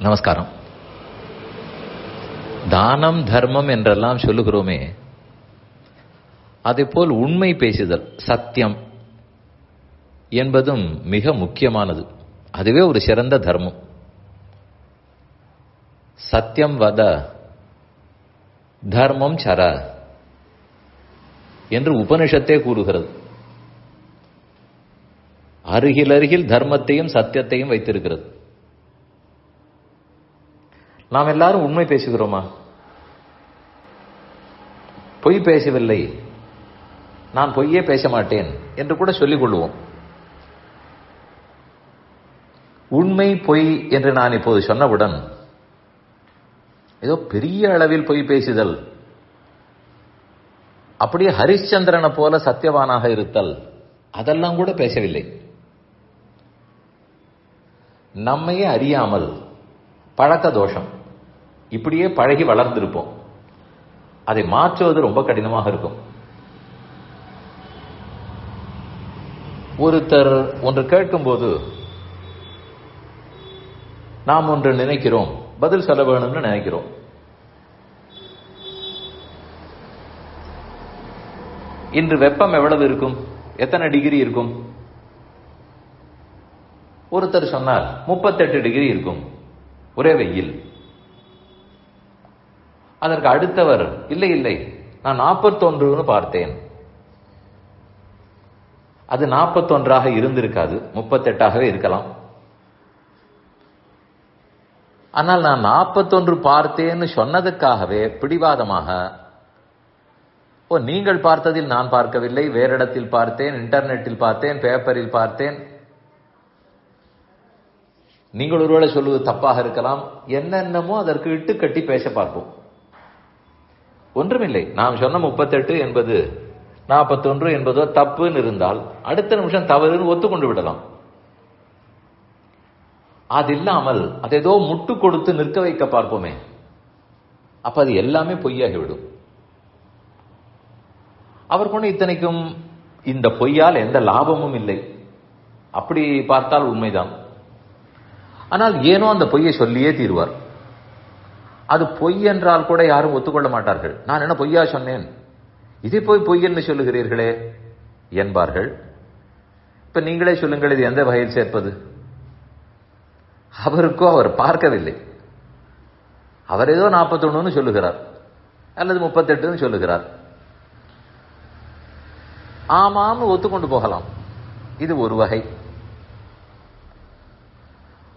நமஸ்காரம். தானம் தர்மம் என்றெல்லாம் சொல்லுகிறோமே அதேபோல் உண்மை பேசுதல் சத்தியம் என்பதும் மிக முக்கியமானது. அதுவே ஒரு சிறந்த தர்மம். சத்தியம் வத தர்மம் சர என்று உபனிஷத்தே கூறுகிறது. அருகில் அருகில் தர்மத்தையும் சத்தியத்தையும் வைத்திருக்கிறது. நாம் எல்லாரும் உண்மை பேசுகிறோமா? பொய் பேசவில்லை. நான் பொய்யே பேச மாட்டேன் என்று கூட சொல்லிக் கொள்வோம். உண்மை பொய் என்று நான் இப்போது சொன்னவுடன் ஏதோ பெரிய அளவில் பொய் பேசுதல் அப்படியே ஹரிச்சந்திரனை போல சத்தியவானாக இருத்தல் அதெல்லாம் கூட பேசவில்லை. நம்மையே அறியாமல் பழக்க தோஷம். இப்படியே பழகி வளர்ந்திருப்போம். அதை மாற்றுவது ரொம்ப கடினமாக இருக்கும். ஒருத்தர் ஒன்று கேட்கும்போது நாம் ஒன்று நினைக்கிறோம். பதில் சொல்ல வேணும்னு நினைக்கிறோம். இன்று வெப்பம் எவ்வளவு இருக்கும்? எத்தனை டிகிரி இருக்கும்? ஒருத்தர் சொன்னார் முப்பத்தெட்டு டிகிரி இருக்கும். ஒரே வெயில். அதற்கு அடுத்தவர் இல்லை இல்லை நான் நாற்பத்தொன்றுன்னு பார்த்தேன். அது நாற்பத்தொன்றாக இருந்திருக்காது முப்பத்தெட்டாகவே இருக்கலாம். ஆனால் நான் நாற்பத்தொன்று பார்த்தேன்னு சொன்னதுக்காகவே பிடிவாதமாக ஓ நீங்கள் பார்த்ததில் நான் பார்க்கவில்லை வேற இடத்தில் பார்த்தேன் இன்டர்நெட்டில் பார்த்தேன் பேப்பரில் பார்த்தேன். நீங்கள் ஒருவேளை சொல்லுவது தப்பாக இருக்கலாம் என்னென்னமோ அதற்கு இட்டு கட்டி பேச பார்ப்போம். ஒன்றுமில்லை. நாம் சொன்ன முப்பத்தெட்டு என்பது நாற்பத்தொன்று என்பதோ தப்புன்னு இருந்தால் அடுத்த நிமிஷம் தவறுன்னு ஒத்துக்கொண்டு விடலாம். அது இல்லாமல் அதை ஏதோ முட்டு கொடுத்து நிற்க வைக்க பார்ப்போமே. அப்ப அது எல்லாமே பொய்யாகிவிடும். அவர் கொண்டு இத்தனைக்கும் இந்த பொய்யால் எந்த லாபமும் இல்லை. அப்படி பார்த்தால் உண்மைதான். ஆனால் ஏனோ அந்த பொய்யை சொல்லியே தீர்வார். அது பொய் என்றால் கூட யாரும் ஒத்துக்கொள்ள மாட்டார்கள். நான் என்ன பொய்யா சொன்னேன்? இதை போய் பொய் என்று சொல்லுகிறீர்களே என்பார்கள். இப்ப நீங்களே சொல்லுங்கள் இது எந்த வகையில் சேர்ப்பது? அவருக்கோ அவர் பார்க்கவில்லை. அவர் ஏதோ நாற்பத்தொன்னு சொல்லுகிறார் அல்லது முப்பத்தெட்டுன்னு சொல்லுகிறார். ஆமாம்னு ஒத்துக்கொண்டு போகலாம். இது ஒரு வகை.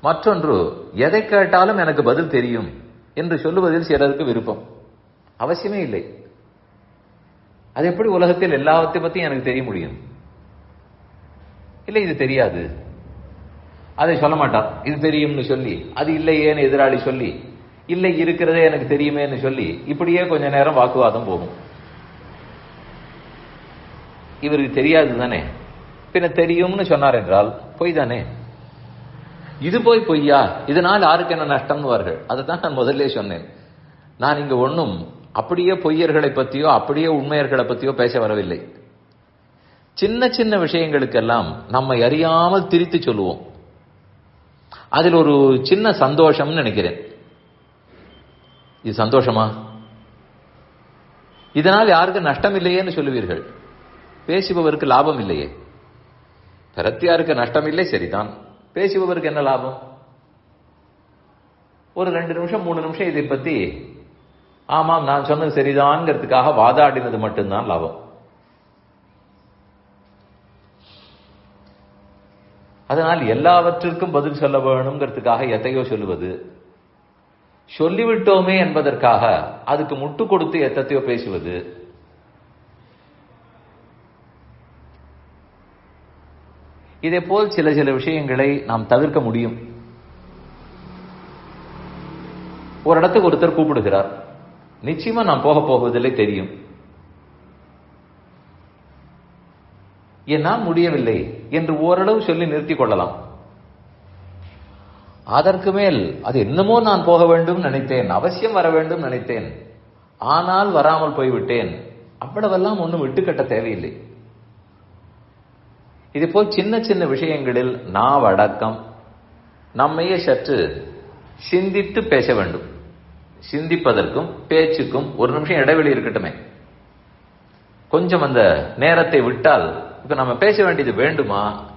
மற்றொன்று எதை கேட்டாலும் எனக்கு பதில் தெரியும். என்று சொல்லுவதில் சிலருக்கு விருப்பம். அவசியமே இல்லை. அது எப்படி உலகத்தில் எல்லாவற்றை பற்றியும் எனக்கு தெரிய முடியும்? இல்லை இது தெரியாது. அதை சொல்ல மாட்டான். இது தெரியும்னு சொல்லி அது இல்லையேன்னு எதிராளி சொல்லி இல்லை இருக்கிறதே எனக்கு தெரியுமேன்னு சொல்லி இப்படியே கொஞ்ச நேரம் வாக்குவாதம் போகும். இவருக்கு தெரியாது தானே பின்ன தெரியும்னு சொன்னார் என்றால் பொய் தானே? இது போய் பொய்யா? இதனால் யாருக்கு என்ன நஷ்டம்னுவார்கள் அதை தான் நான் முதல்ல சொன்னேன். நான் இங்கே ஒன்றும் அப்படியே பொய்யர்களை பற்றியோ அப்படியே உண்மையர்களை பற்றியோ பேச வரவில்லை. சின்ன சின்ன விஷயங்களுக்கெல்லாம் நம்மை அறியாமல் திரித்து சொல்லுவோம். அதில் ஒரு சின்ன சந்தோஷம்னு நினைக்கிறேன். இது சந்தோஷமா? இதனால் யாருக்கு நஷ்டம் இல்லையேன்னு சொல்லுவீர்கள். பேசுபவருக்கு லாபம் இல்லையே. பிரத்தியாருக்கு நஷ்டம் இல்லை சரிதான். பேசுபவருக்கு என்ன லாபம்? ஒரு ரெண்டு நிமிஷம் மூணு நிமிஷம் இதை பத்தி ஆமாம் நான் சொன்னது சரிதான்ங்கிறதுக்காக வாதாடினது மட்டும்தான் லாபம். அதனால் எல்லாவற்றிற்கும் பதில் சொல்ல வேணுங்கிறதுக்காக எத்தையோ சொல்லுவது. சொல்லிவிட்டோமே என்பதற்காக அதுக்கு முட்டு கொடுத்து எத்தத்தையோ பேசுவது. இதே போல் சில சில விஷயங்களை நாம் தவிர்க்க முடியும். ஒரு இடத்துக்கு ஒருத்தர் கூப்பிடுகிறார். நிச்சயமா நான் போக போவதில்லை தெரியும். என்னால் முடியவில்லை என்று ஓரளவு சொல்லி நிறுத்திக் கொள்ளலாம். அதற்கு மேல் அது என்னமோ நான் போக வேண்டும் நினைத்தேன் அவசியம் வர வேண்டும் நினைத்தேன். ஆனால் வராமல் போய்விட்டேன். அவ்வளவெல்லாம் ஒன்றும் விட்டுக்கட்ட தேவையில்லை. இது போல் சின்ன சின்ன விஷயங்களில் நாவடக்கம் நம்மையே சற்று சிந்தித்து பேச வேண்டும். சிந்திப்பதற்கும் பேச்சுக்கும் ஒரு நிமிஷம் இடைவெளி இருக்கட்டுமே. கொஞ்சம் அந்த நேரத்தை விட்டால் இப்ப நம்ம பேச வேண்டியது வேண்டுமா?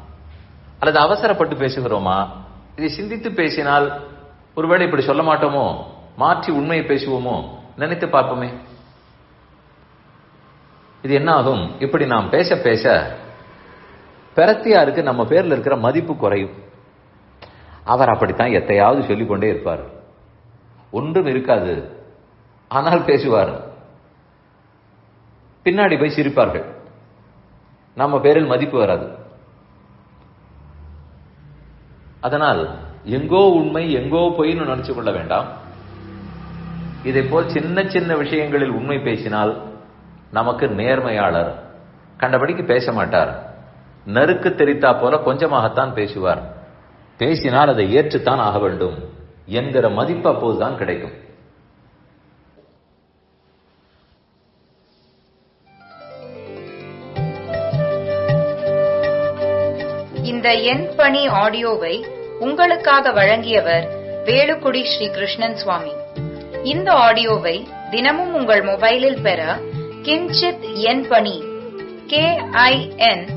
அல்லது அவசரப்பட்டு பேசுகிறோமா? இதை சிந்தித்து பேசினால் ஒருவேளை இப்படி சொல்ல மாட்டோமோ? மாற்றி உண்மையை பேசுவோமோ? நினைத்து பார்ப்போமே. இது என்ன ஆகும்? இப்படி நாம் பேச பேச பெரத்தியாருக்கு நம்ம பேரில் இருக்கிற மதிப்பு குறையும். அவர் அப்படித்தான் எத்தையாவது சொல்லிக்கொண்டே இருப்பார். ஒன்றும் இருக்காது. ஆனால் பேசுவார். பின்னாடி போய் சிரிப்பார்கள். நம்ம பேரில் மதிப்பு வராது. அதனால் எங்கோ உண்மை எங்கோ பொய்ன்னு நினைச்சு கொள்ள வேண்டாம். இதை போல் சின்ன சின்ன விஷயங்களில் உண்மை பேசினால் நமக்கு நேர்மையாளர் கண்டபடிக்கு பேச மாட்டார். நறுக்கு தெரித்தா போல கொஞ்சமாகத்தான் பேசுவார். பேசினால் அதை ஏற்றுத்தான் ஆக வேண்டும். என்கிற மதிப்பு அப்போதுதான் கிடைக்கும். இந்த என் பணி ஆடியோவை உங்களுக்காக வழங்கியவர் வேலுக்குடி ஸ்ரீ கிருஷ்ணன் சுவாமி. இந்த ஆடியோவை தினமும் உங்கள் மொபைலில் பெற கிஞ்சித் என் பணி கே ஐ என்